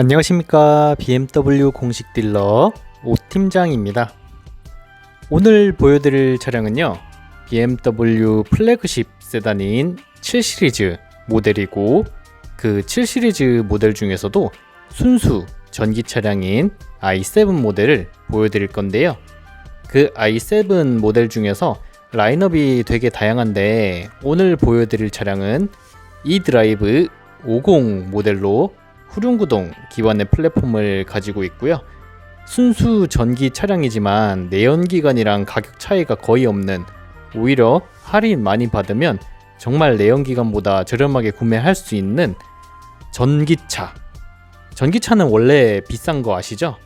안녕하십니까. BMW 공식 딜러 오팀장입니다. 오늘 보여드릴 차량은요. BMW 플래그십 세단인 7 시리즈 모델이고 그 7 시리즈 모델 중에서도 순수 전기 차량인 i7 모델을 보여드릴 건데요. 그 i7 모델 중에서 라인업이 되게 다양한데 오늘 보여드릴 차량은 e드라이브 50 모델로 후륜구동 기반의 플랫폼을 가지고 있고요. 순수 전기 차량이지만 내연기관이랑 가격 차이가 거의 없는 오히려 할인 많이 받으면 정말 내연기관보다 저렴하게 구매할 수 있는 전기차. 전기차는 원래 비싼 거 아시죠?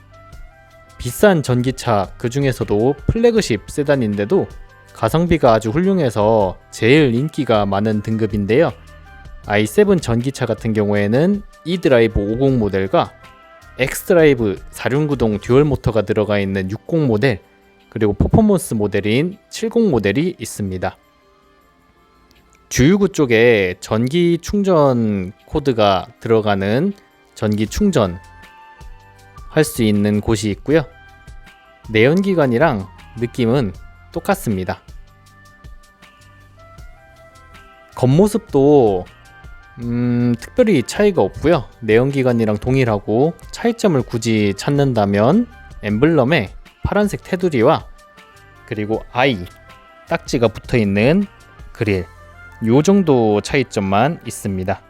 비싼 전기차 그 중에서도 플래그십 세단인데도 가성비가 아주 훌륭해서 제일 인기가 많은 등급인데요. i7 전기차 같은 경우에는 e드라이브 50 모델과 x드라이브 4륜구동 듀얼 모터가 들어가 있는 60 모델 그리고 퍼포먼스 모델인 70 모델이 있습니다. 주유구 쪽에 전기 충전 코드가 들어가는 전기 충전 할 수 있는 곳이 있고요. 내연기관이랑 느낌은 똑같습니다. 겉모습도 음, 특별히 차이가 없고요. 내연기관이랑 동일하고 차이점을 굳이 찾는다면 엠블럼에 파란색 테두리와 그리고 I 딱지가 붙어 있는 그릴 요 정도 차이점만 있습니다.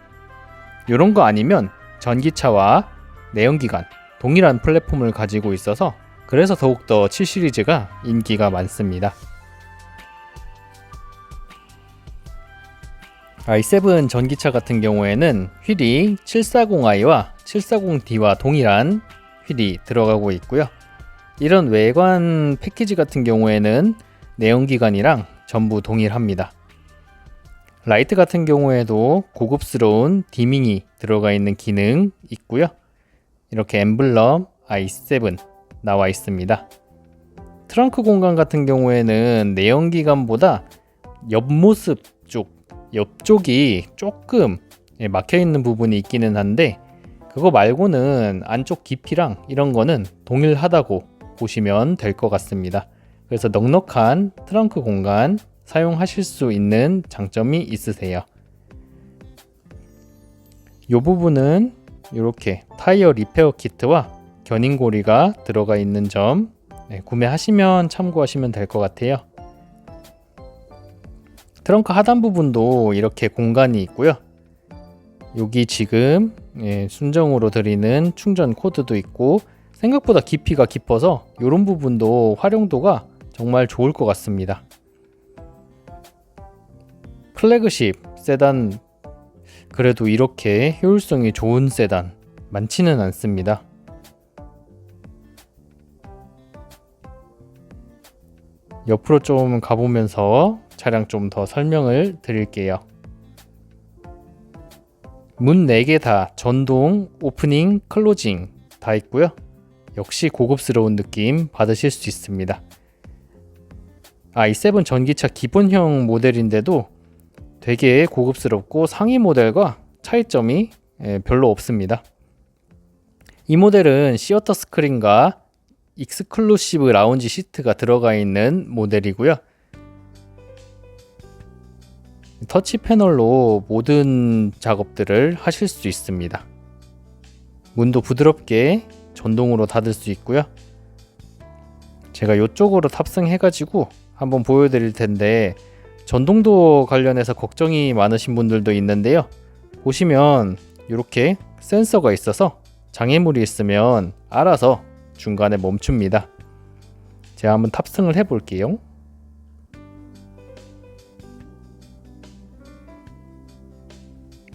요런 거 아니면 전기차와 내연기관 동일한 플랫폼을 가지고 있어서 그래서 더욱더 7 시리즈가 인기가 많습니다. I7 전기차 같은 경우에는 휠이 740i와 740d와 동일한 휠이 들어가고 있고요. 이런 외관 패키지 같은 경우에는 내연기관이랑 전부 동일합니다. 라이트 같은 경우에도 고급스러운 디밍이 들어가 있는 기능 있고요. 이렇게 엠블럼 i7 나와 있습니다. 트렁크 공간 같은 경우에는 내연기관보다 옆모습 쪽 옆쪽이 조금 예, 막혀 있는 부분이 있기는 한데 그거 말고는 안쪽 깊이랑 이런 거는 동일하다고 보시면 될 것 같습니다. 그래서 넉넉한 트렁크 공간 사용하실 수 있는 장점이 있으세요. 이 부분은 이렇게 타이어 리페어 키트와 견인고리가 들어가 있는 점 네, 구매하시면 참고하시면 될 것 같아요. 트렁크 하단 부분도 이렇게 공간이 있고요. 여기 지금 예, 순정으로 드리는 충전 코드도 있고 생각보다 깊이가 깊어서 이런 부분도 활용도가 정말 좋을 것 같습니다. 플래그십 세단 그래도 이렇게 효율성이 좋은 세단 많지는 않습니다. 옆으로 좀 가보면서 차량 좀 더 설명을 드릴게요. 문 4개 다 전동, 오프닝, 클로징 다 있고요. 역시 고급스러운 느낌 받으실 수 있습니다. i7 전기차 기본형 모델인데도 되게 고급스럽고 상위 모델과 차이점이 예, 별로 없습니다. 이 모델은 시어터 스크린과 익스클루시브 라운지 시트가 들어가 있는 모델이고요. 터치 패널로 모든 작업들을 하실 수 있습니다. 문도 부드럽게 전동으로 닫을 수 있고요. 제가 이쪽으로 탑승해가지고 한번 보여드릴 텐데 전동도 관련해서 걱정이 많으신 분들도 있는데요. 보시면 이렇게 센서가 있어서 장애물이 있으면 알아서 중간에 멈춥니다. 제가 한번 탑승을 해볼게요.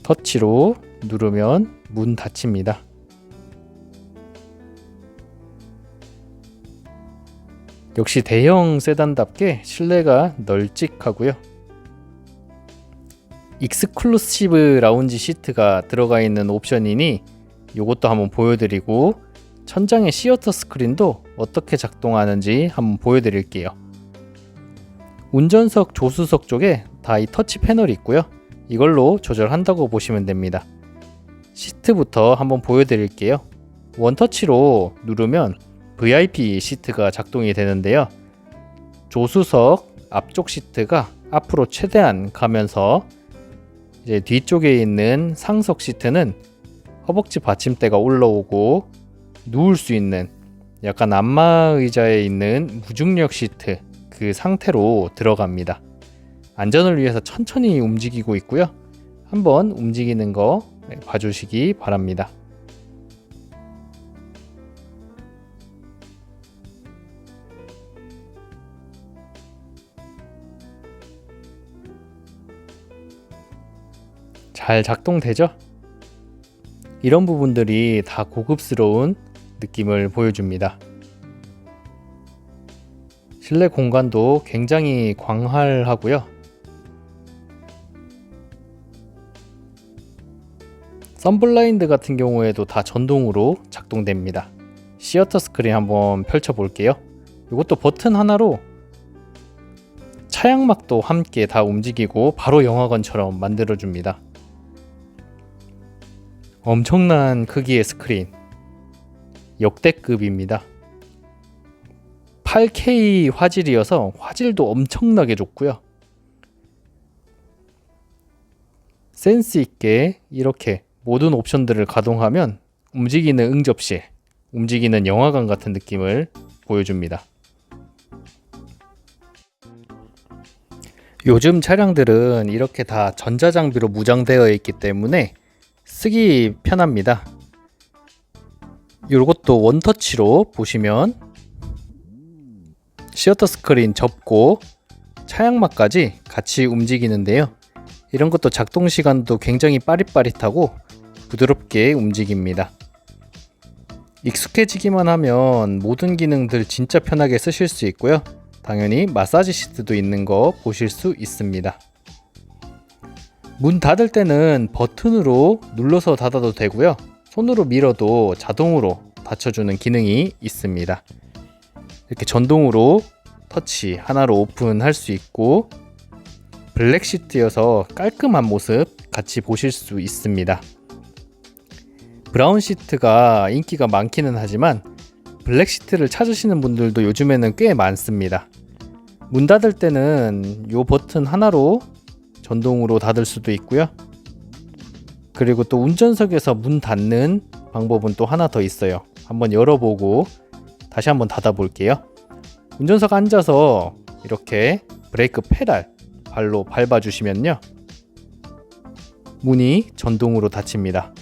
터치로 누르면 문 닫힙니다. 역시 대형 세단답게 실내가 널찍하고요. 익스클루시브 라운지 시트가 들어가 있는 옵션이니 이것도 한번 보여드리고 천장의 시어터 스크린도 어떻게 작동하는지 한번 보여드릴게요. 운전석 조수석 쪽에 다 이 터치 패널이 있고요. 이걸로 조절한다고 보시면 됩니다. 시트부터 한번 보여드릴게요. 원터치로 누르면 VIP 시트가 작동이 되는데요. 조수석 앞쪽 시트가 앞으로 최대한 가면서 이제 뒤쪽에 있는 상석 시트는 허벅지 받침대가 올라오고 누울 수 있는 약간 안마 의자에 있는 무중력 시트 그 상태로 들어갑니다. 안전을 위해서 천천히 움직이고 있고요. 한번 움직이는 거 네, 봐주시기 바랍니다. 잘 작동되죠? 이런 부분들이 다 고급스러운 느낌을 보여줍니다. 실내 공간도 굉장히 광활하고요. 썬블라인드 같은 경우에도 다 전동으로 작동됩니다. 시어터 스크린 한번 펼쳐 볼게요. 이것도 버튼 하나로 차양막도 함께 다 움직이고 바로 영화관처럼 만들어 줍니다. 엄청난 크기의 스크린. 역대급입니다. 8K 화질이어서 화질도 엄청나게 좋고요. 센스 있게 이렇게 모든 옵션들을 가동하면 움직이는 응접실, 움직이는 영화관 같은 느낌을 보여줍니다. 요즘 차량들은 이렇게 다 전자장비로 무장되어 있기 때문에 쓰기 편합니다. 이것도 원터치로 보시면 시어터 스크린 접고 차양막까지 같이 움직이는데요. 이런 것도 작동 시간도 굉장히 빠릿빠릿하고 부드럽게 움직입니다. 익숙해지기만 하면 모든 기능들 진짜 편하게 쓰실 수 있고요. 당연히 마사지 시트도 있는 거 보실 수 있습니다. 문 닫을 때는 버튼으로 눌러서 닫아도 되고요. 손으로 밀어도 자동으로 닫혀주는 기능이 있습니다. 이렇게 전동으로 터치 하나로 오픈할 수 있고 블랙 시트여서 깔끔한 모습 같이 보실 수 있습니다. 브라운 시트가 인기가 많기는 하지만 블랙 시트를 찾으시는 분들도 요즘에는 꽤 많습니다. 문 닫을 때는 이 버튼 하나로 전동으로 닫을 수도 있고요. 그리고 또 운전석에서 문 닫는 방법은 또 하나 더 있어요. 한번 열어보고 다시 한번 닫아 볼게요. 운전석 앉아서 이렇게 브레이크 페달 발로 밟아 주시면요. 문이 전동으로 닫힙니다.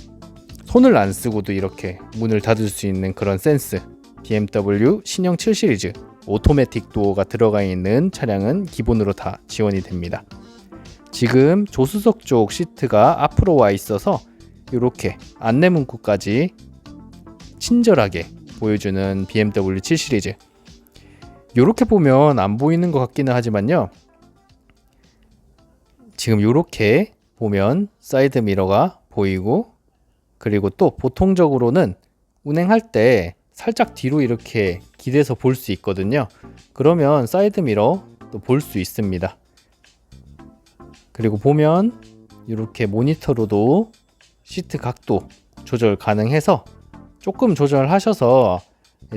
손을 안 쓰고도 이렇게 문을 닫을 수 있는 그런 센스. BMW 신형 7 시리즈 오토매틱 도어가 들어가 있는 차량은 기본으로 다 지원이 됩니다. 지금 조수석 쪽 시트가 앞으로 와 있어서 이렇게 안내 문구까지 친절하게 보여주는 BMW 7 시리즈. 이렇게 보면 안 보이는 것 같기는 하지만요. 지금 이렇게 보면 사이드 미러가 보이고 그리고 또 보통적으로는 운행할 때 살짝 뒤로 이렇게 기대서 볼 수 있거든요. 그러면 사이드 미러 또 볼 수 있습니다. 그리고 보면 이렇게 모니터로도 시트 각도 조절 가능해서 조금 조절하셔서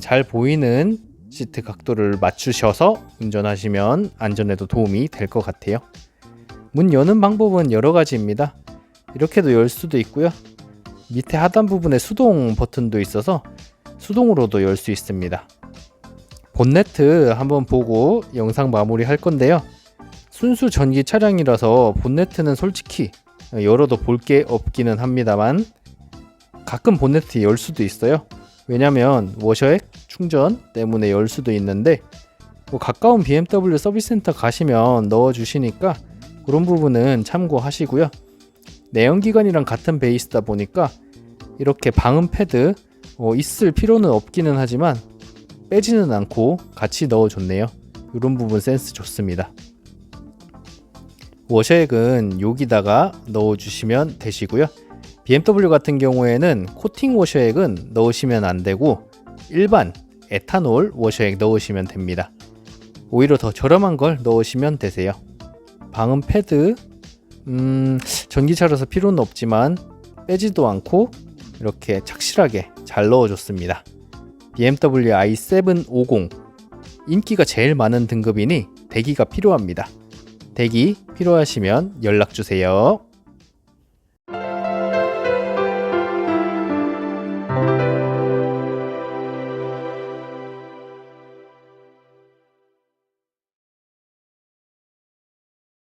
잘 보이는 시트 각도를 맞추셔서 운전하시면 안전에도 도움이 될 것 같아요. 문 여는 방법은 여러 가지입니다. 이렇게도 열 수도 있고요. 밑에 하단 부분에 수동 버튼도 있어서 수동으로도 열 수 있습니다. 본네트 한번 보고 영상 마무리 할 건데요. 순수 전기 차량이라서 본네트는 솔직히 열어도 볼 게 없기는 합니다만 가끔 본네트 열 수도 있어요. 왜냐면 워셔액 충전 때문에 열 수도 있는데 뭐 가까운 BMW 서비스 센터 가시면 넣어 주시니까 그런 부분은 참고하시고요. 내연기관이랑 같은 베이스다 보니까 이렇게 방음 패드 어, 있을 필요는 없기는 하지만 빼지는 않고 같이 넣어줬네요. 이런 부분 센스 좋습니다. 워셔액은 여기다가 넣어주시면 되시고요. BMW 같은 경우에는 코팅 워셔액은 넣으시면 안 되고 일반 에탄올 워셔액 넣으시면 됩니다. 오히려 더 저렴한 걸 넣으시면 되세요. 방음 패드 음, 전기차라서 필요는 없지만 빼지도 않고 이렇게 착실하게 잘 넣어줬습니다. BMW i750 인기가 제일 많은 등급이니 대기가 필요합니다. 대기 필요하시면 연락 주세요.